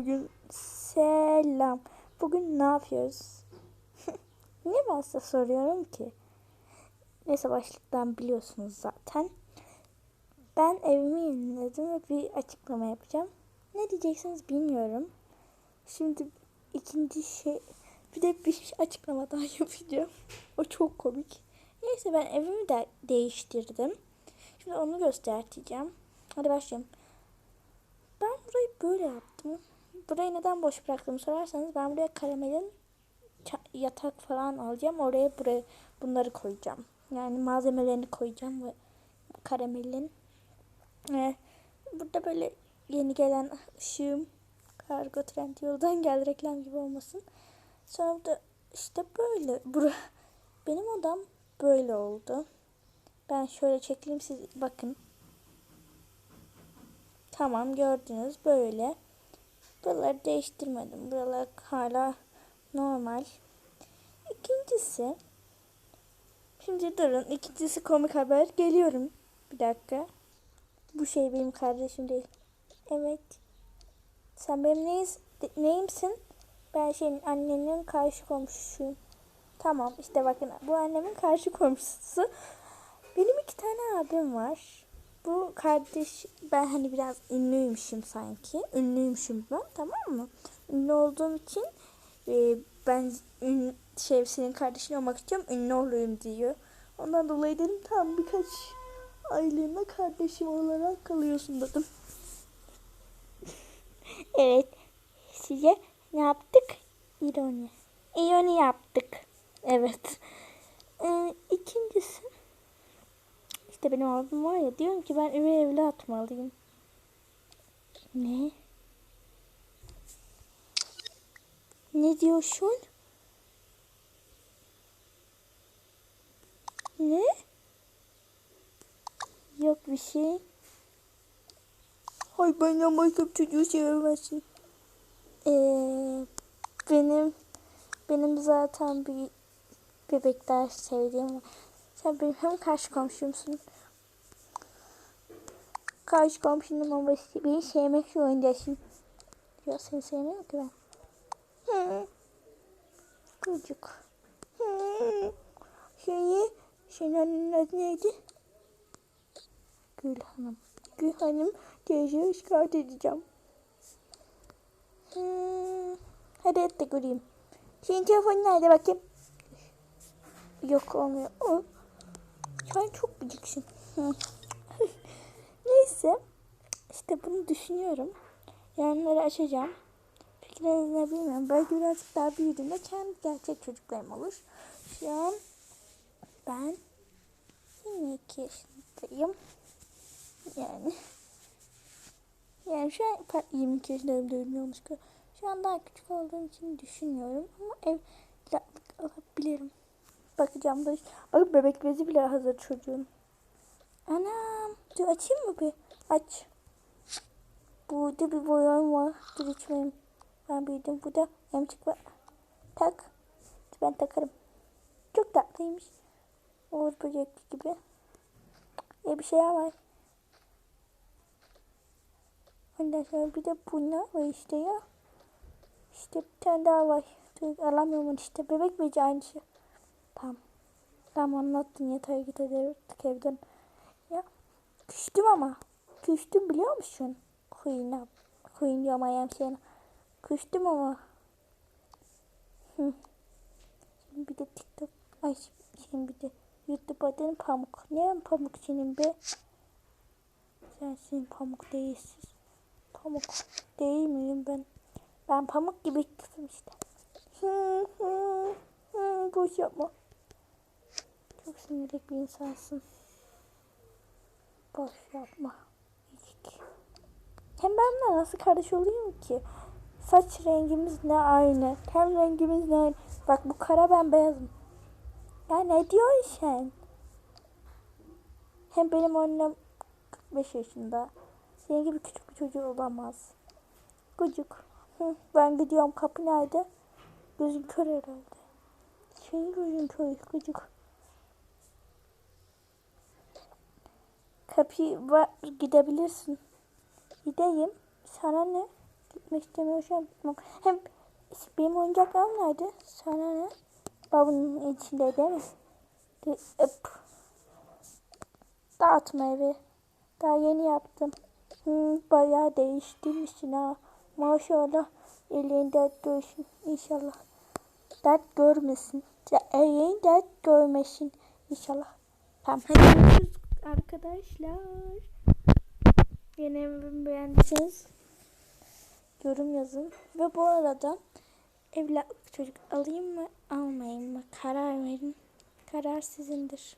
Bugün selam. Bugün ne yapıyoruz? Niye ben size soruyorum ki? Neyse başlıktan biliyorsunuz zaten. Ben evimi yeniledim ve bir açıklama yapacağım. Ne diyeceksiniz bilmiyorum. Şimdi ikinci şey bir de bir açıklama daha yapacağım. O çok komik. Neyse ben evimi de değiştirdim. Şimdi onu göstereceğim. Hadi başlayalım. Ben burayı böyle yaptım. Burayı neden boş bıraktım sorarsanız ben buraya karamelin yatak falan alacağım. Oraya buraya bunları koyacağım. Yani malzemelerini koyacağım ve karamelin. Ee, burada böyle yeni gelen ışığım kargo trend yoldan geldi reklam gibi olmasın. Sonra da işte böyle. Bura, benim odam böyle oldu. Ben şöyle çekeyim siz bakın. Tamam gördünüz böyle. Buraları değiştirmedim. Buralar hala normal. İkincisi Şimdi durun. İkincisi komik haber. Geliyorum. Bir dakika. Bu şey benim kardeşim değil. Evet. Sen benim neyiz, neyimsin? Ben şeyin annenin karşı komşusuyum. Tamam işte bakın bu annemin karşı komşusu. Benim iki tane abim var. Bu kardeş ben hani biraz ünlüymüşüm sanki. Ünlüymüşüm ben tamam mı? Ünlü olduğum için e, ben ün, şey senin kardeşin olmak istiyorum. Ünlü olayım diyor. Ondan dolayı dedim tam birkaç aylığına kardeşim olarak kalıyorsun dedim. evet. Size ne yaptık? İroni. İroni yaptık. Evet. Ee, ikincisi işte benim abim var ya diyorum ki ben üvey evlat mı alayım? Ne? Ne diyorsun? Ne? Yok bir şey. Hay ben yapmasam çocuğu sevemezsin. Ee, benim benim zaten bir bebekler sevdiğim var. Sen benim hem karşı komşumsun. Karşı komşunun ama beni sevmek zorundasın. Ya seni sevmiyorum ki ben. Hı. Şeyi, senin annenin adı neydi? Gül Hanım. Gül Hanım teyzeye şikayet edeceğim. Hmm. Hadi et de göreyim. Senin telefonun nerede bakayım? Yok olmuyor. O. Sen çok gıcıksın. Neyse. İşte bunu düşünüyorum. Yarınları açacağım. Fikirlerinizi ne bilmiyorum. Belki birazcık daha büyüdüğümde kendi gerçek çocuklarım olur. Şu an ben 22 yaşındayım. Yani yani şu an 22 yaşındayım dönüyormuş. Şu an daha küçük olduğum için düşünüyorum ama evlatlık alabilirim. Bakacağım da. Bak bebek bezi bile hazır çocuğun. Anam. Dur açayım mı bir? Aç. Burada bir boyam var. Dur içmeyeyim. Ben büyüdüm. Burada emcik var. Tak. Ben takarım. Çok tatlıymış. Uğur böcek gibi. E bir şey var. Ondan sonra bir de bunlar var işte ya. İşte bir tane daha var. Dur alamıyorum işte. Bebek beci aynı şey. Tamam anlattın yeter git hadi evden. Ya küstüm ama. Küstüm biliyor musun? Kuyuna. Kuyun diyorum ayağım sana. Küstüm ama. Hı. Şimdi bir de TikTok. Ay şimdi bir de YouTube adın Pamuk. Ne Pamuk senin be? Sensin Pamuk değilsiz. Pamuk değil miyim ben? Ben Pamuk gibi kızım işte. Hı hı hı boş yapma. Çok sinirli bir insansın. Boş yapma. Hiç. Hem benimle nasıl kardeş olayım ki? Saç rengimiz ne aynı. Ten rengimiz ne aynı. Bak bu kara ben beyazım. Ya ne diyorsun sen? Hem benim annem 45 yaşında. Senin gibi küçük bir çocuğu olamaz. Gıcık. Ben gidiyorum kapı nerede? Gözüm kör herhalde. Senin gözün kör gıcık. Kapıyı var gidebilirsin. Gideyim. Sana ne? Gitmek istemiyorsam gitmem. Hem benim oyuncaklarım nerede? Sana ne? Babamın içinde değil mi? De, öp. Dağıtma evi. Daha yeni yaptım. Hmm, bayağı değiştirmişsin ha. Maşallah. Elin dert görsün. İnşallah. Dert görmesin. Elin dert görmesin. İnşallah. Tamam. Arkadaşlar. Yine beğendiyseniz yorum yazın. Ve bu arada evlatlık çocuk alayım mı almayayım mı karar verin. Karar sizindir.